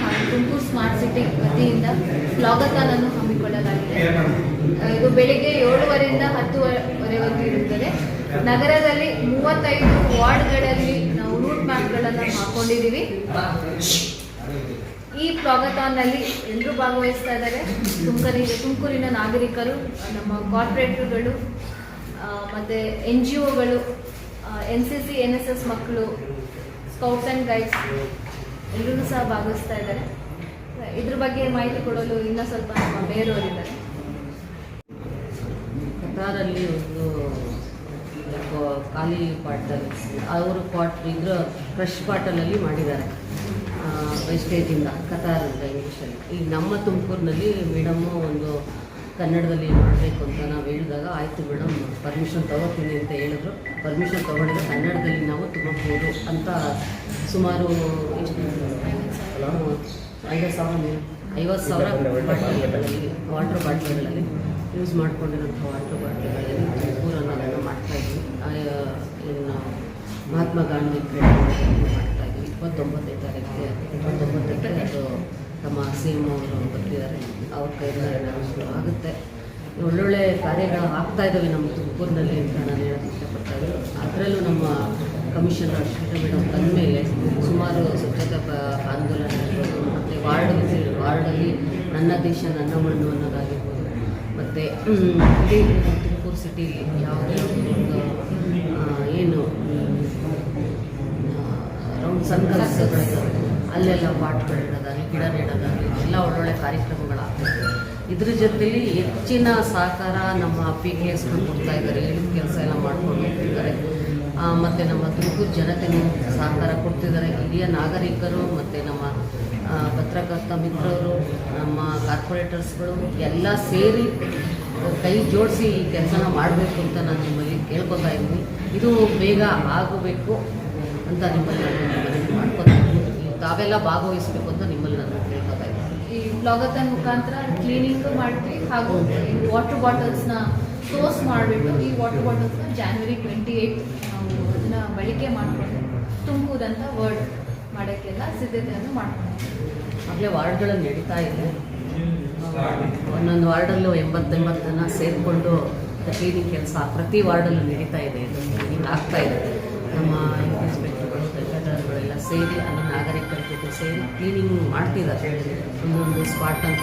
ಹಾಗೂ Tumakuru smart city ವತಿಯಿಂದ ಸ್ವಾಗತಾನನ್ನು ಹಮ್ಮಿಕೊಳ್ಳಲಾಗಿದೆ. ಇದು ಬೆಳಿಗ್ಗೆ ಏಳುವರೆಯಿಂದ ಹತ್ತುವರೆವರೆಗೂ ಇರುತ್ತದೆ. ನಗರದಲ್ಲಿ ಮೂವತ್ತೈದು ವಾರ್ಡ್ಗಳಲ್ಲಿ ನಾವು ರೂಟ್ ಮ್ಯಾಪ್ಗಳನ್ನು ಹಾಕೊಂಡಿದ್ದೀವಿ. ಈ ಪ್ಲಾಗತಾನ್ನಲ್ಲಿ ಎಲ್ಲರೂ ಭಾಗವಹಿಸ್ತಾ ಇದ್ದಾರೆ. ತುಮಕೂರಿಗೆ ತುಮಕೂರಿನ ನಾಗರಿಕರು, ನಮ್ಮ ಕಾರ್ಪೊರೇಟರ್ಗಳು ಮತ್ತು N G ಒಗಳು N C C, N S S ಮಕ್ಕಳು, ಸ್ಕೌಟ್ಸ್ ಆ್ಯಂಡ್ ಗೈಡ್ಸ್ ಎಲ್ಲರೂ ಸಹ ಭಾಗವಹಿಸ್ತಾ ಇದ್ದಾರೆ. ಇದ್ರ ಬಗ್ಗೆ ಮಾಹಿತಿ ಕೊಡಲು ಇನ್ನೂ ಸ್ವಲ್ಪ ಬೇರೆಯವರಿದ್ದಾರೆ ಒಂದು ಖಾಲಿ ಪಾಟಲ್ ಅವರು ಪಾಟ್ ಇದ್ರ ಫ್ರೆಶ್ ಪಾಟಲಲ್ಲಿ ಮಾಡಿದ್ದಾರೆ. ವೆಸ್ಟೇಜಿಂದ ಕತಾರ್ ಇಂಗ್ಲೀಷಲ್ಲಿ. ಈಗ ನಮ್ಮ ತುಮಕೂರಿನಲ್ಲಿ ಮೇಡಮ್ಮು ಒಂದು ಕನ್ನಡದಲ್ಲಿ ಮಾಡಬೇಕು ಅಂತ ನಾವು ಹೇಳಿದಾಗ, ಆಯಿತು ಮೇಡಮ್ ಪರ್ಮಿಷನ್ ತಗೋತೀನಿ ಅಂತ ಹೇಳಿದ್ರು. ಪರ್ಮಿಷನ್ ತಗೊಂಡಿದ್ರೆ ಕನ್ನಡದಲ್ಲಿ ನಾವು ತುಮಕೂರು ಅಂತ ಸುಮಾರು ಐವತ್ತು ಸಾವಿರ ಐವತ್ತು ಸಾವಿರ ವಾಟ್ರ್ ಬಾಟ್ಲಿಗಳಲ್ಲಿ ಯೂಸ್ ಮಾಡ್ಕೊಂಡಿರೋಂಥ ವಾಟ್ರ್ ಬಾಟ್ಲಿಗಳಲ್ಲಿ ಅದನ್ನು ಮಾಡ್ತಾಯಿದ್ವಿ ಇನ್ನು ಮಹಾತ್ಮ ಗಾಂಧಿ ಮಾಡ್ತಾ ಮಾಡ್ತಾಯಿದ್ವಿ ಇಪ್ಪತ್ತೊಂಬತ್ತನೇ ತಾರೀಕಿಗೆ ಇಪ್ಪತ್ತೊಂಬತ್ತಕ್ಕೆ ಅದು ನಮ್ಮ ಸಿ ಎಂ ಅವರು ಬರ್ತಿದ್ದಾರೆ. ಅವ್ರ ಕೈಯಿಂದ ಆಗುತ್ತೆ. ಒಳ್ಳೊಳ್ಳೆ ಕಾರ್ಯಗಳು ಆಗ್ತಾ ಇದ್ದಾವೆ ನಮ್ಮ ತುಮಕೂರಿನಲ್ಲಿ ಅಂತ ನಾನು ಹೇಳೋಕ್ಕೆ ಇಷ್ಟಪಡ್ತಾ ಅದರಲ್ಲೂ ನಮ್ಮ ಕಮಿಷನರ್ ಶ್ರೀಟ ಮೇಡಮ್ ಬಂದಮೇಲೆ ಸುಮಾರು ಸ್ವಚ್ಛತಾ ಆಂದೋಲನ ಇರ್ಬೋದು ಮತ್ತು ವಾರ್ಡ್ ವಾರ್ಡಲ್ಲಿ ನನ್ನ ದೇಶ, ನನ್ನ ಮಣ್ಣು ಅನ್ನೋದಾಗಿರ್ಬೋದು. ಮತ್ತು ಇಡೀ ತುಮಕೂರು ಸಿಟಿಲಿ ಯಾವುದೇ ಒಂದು ಏನು ರೌಂಡ್ ಸರ್ಕಲ್ಸ್ಗಳಿದ್ದಾವೆ ಅಲ್ಲೆಲ್ಲ ಪಾಟ್ಗಳಿಡೋದಾಗಲಿ ಗಿಡ ನೆಡೋದಾಗಲಿ ಎಲ್ಲ ಒಳ್ಳೊಳ್ಳೆ ಕಾರ್ಯಕ್ರಮಗಳಾಗ್ತದೆ ಇದ್ರ ಜೊತೆಲಿ ಹೆಚ್ಚಿನ ಸಹಕಾರ ನಮ್ಮ ಪಿ ಕೆ ಎಸ್ಗಳು ಕೊಡ್ತಾ ಇದ್ದಾರೆ. ಹೇಳಿದ ಕೆಲಸ ಎಲ್ಲ ಮಾಡ್ಕೊಂಡು ಹೋಗ್ತಿದ್ದಾರೆ. ಮತ್ತು ನಮ್ಮ ತುಮಕೂರು ಜನತೆಗೂ ಸಹಕಾರ ಕೊಡ್ತಿದ್ದಾರೆ. ಹಿರಿಯ ನಾಗರಿಕರು ಮತ್ತು ನಮ್ಮ ಪತ್ರಕರ್ತ ಮಿತ್ರರು, ನಮ್ಮ ಕಾರ್ಪೊರೇಟರ್ಸ್ಗಳು ಎಲ್ಲ ಸೇರಿ ಕೈ ಜೋಡಿಸಿ ಈ ಕೆಲಸನ ಮಾಡಬೇಕು ಅಂತ ನಾನು ನಿಮ್ಮಲ್ಲಿ ಕೇಳ್ಕೊತಾ ಇದ್ದೀನಿ. ಇದು ಬೇಗ ಆಗಬೇಕು ಅಂತ ನಿಮ್ಮಲ್ಲಿ ನಾನು ಮಾಡ್ಕೊತಾ ಇದ್ದೀನಿ. ತಾವೆಲ್ಲ ಭಾಗವಹಿಸಬೇಕು ಅಂತ ನಿಮ್ಮಲ್ಲಿ ನಾನು ಪ್ಲಾಗತಾನ್ ಮುಖಾಂತರ ಕ್ಲೀನಿಂಗ್ ಮಾಡ್ತೀವಿ ಹಾಗೂ ವಾಟರ್ ಬಾಟಲ್ಸ್ನ ಸೋರ್ಸ್ ಮಾಡಿಬಿಟ್ಟು ಈ ವಾಟರ್ ಬಾಟಲ್ಸ್ನ ಜಾನ್ವರಿ ಟ್ವೆಂಟಿ ಏಯ್ಟ್ ನಾವು ಅದನ್ನು ಬಳಕೆ ಮಾಡಿಕೊಂಡು ತುಂಬುವುದಂತ ವರ್ಡ್ ಮಾಡೋಕ್ಕೆಲ್ಲ ಸಿದ್ಧತೆಯನ್ನು ಮಾಡ್ಕೊಂಡು ಆಗಲೇ ವಾರ್ಡ್ಗಳಲ್ಲಿ ನಡೀತಾ ಇದೆ. ಒಂದೊಂದು ವಾರ್ಡಲ್ಲೂ ಎಂಬತ್ತೆಂಬತ್ತು ಜನ ಸೇರಿಕೊಂಡು ಕ್ಲೀನಿಂಗ್ ಕೆಲಸ, ಪ್ರತಿ ವಾರ್ಡಲ್ಲೂ ನಡೀತಾ ಇದೆ. ಇದು ಆಗ್ತಾ ಇದೆ. ನಮ್ಮ ಇನ್ಸ್ಪೆಕ್ಟರ್ಗಳು ಎಲ್ಲ ಸೇರಿ ಅಲ್ಲಿ ನಾಗರಿಕರ ಸೇಮ್ ಕ್ಲೀನಿಂಗ್ ಮಾಡ್ತಿದ್ದಾರೆ ಒಂದೊಂದು ಸ್ಪಾಟ್ ಅಂತ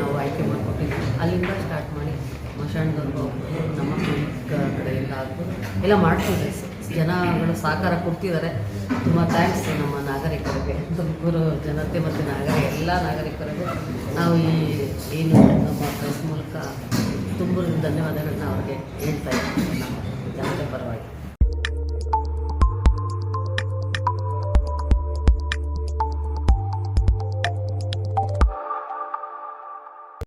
ನಾವು ಆಯ್ಕೆ ಮಾಡಿಕೊಟ್ಟಿದ್ವಿ. ಅಲ್ಲಿಂದ ಸ್ಟಾರ್ಟ್ ಮಾಡಿ ಮಶಾಣದವ್ರಿಗೂ ನಮ್ಮ ಕ್ಲಿನಿಕ್ ಕಡೆಯಿಂದ ಆಗ್ಬೋದು ಎಲ್ಲ ಮಾಡ್ತಿದ್ದೆ ಜನಗಳು ಸಹಕಾರ ಕೊಡ್ತಿದ್ದಾರೆ. ತುಂಬ ಥ್ಯಾಂಕ್ಸ್ ನಮ್ಮ ನಾಗರಿಕರಿಗೆ. ತುಮಕೂರು ಜನತೆ ಮತ್ತು ನಾಗರಿಕ ಎಲ್ಲ ನಾಗರಿಕರಿಗೂ ನಾವು ಈ ಏನು ನಮ್ಮ ಪ್ರೆಸ್ ಮೂಲಕ ತುಂಬ ಧನ್ಯವಾದಗಳನ್ನ ಅವ್ರಿಗೆ ಹೇಳ್ತಾ ಇದ್ದೀವಿ. ನಮ್ಮ ಜನತೆ ಪರವಾಗಿ.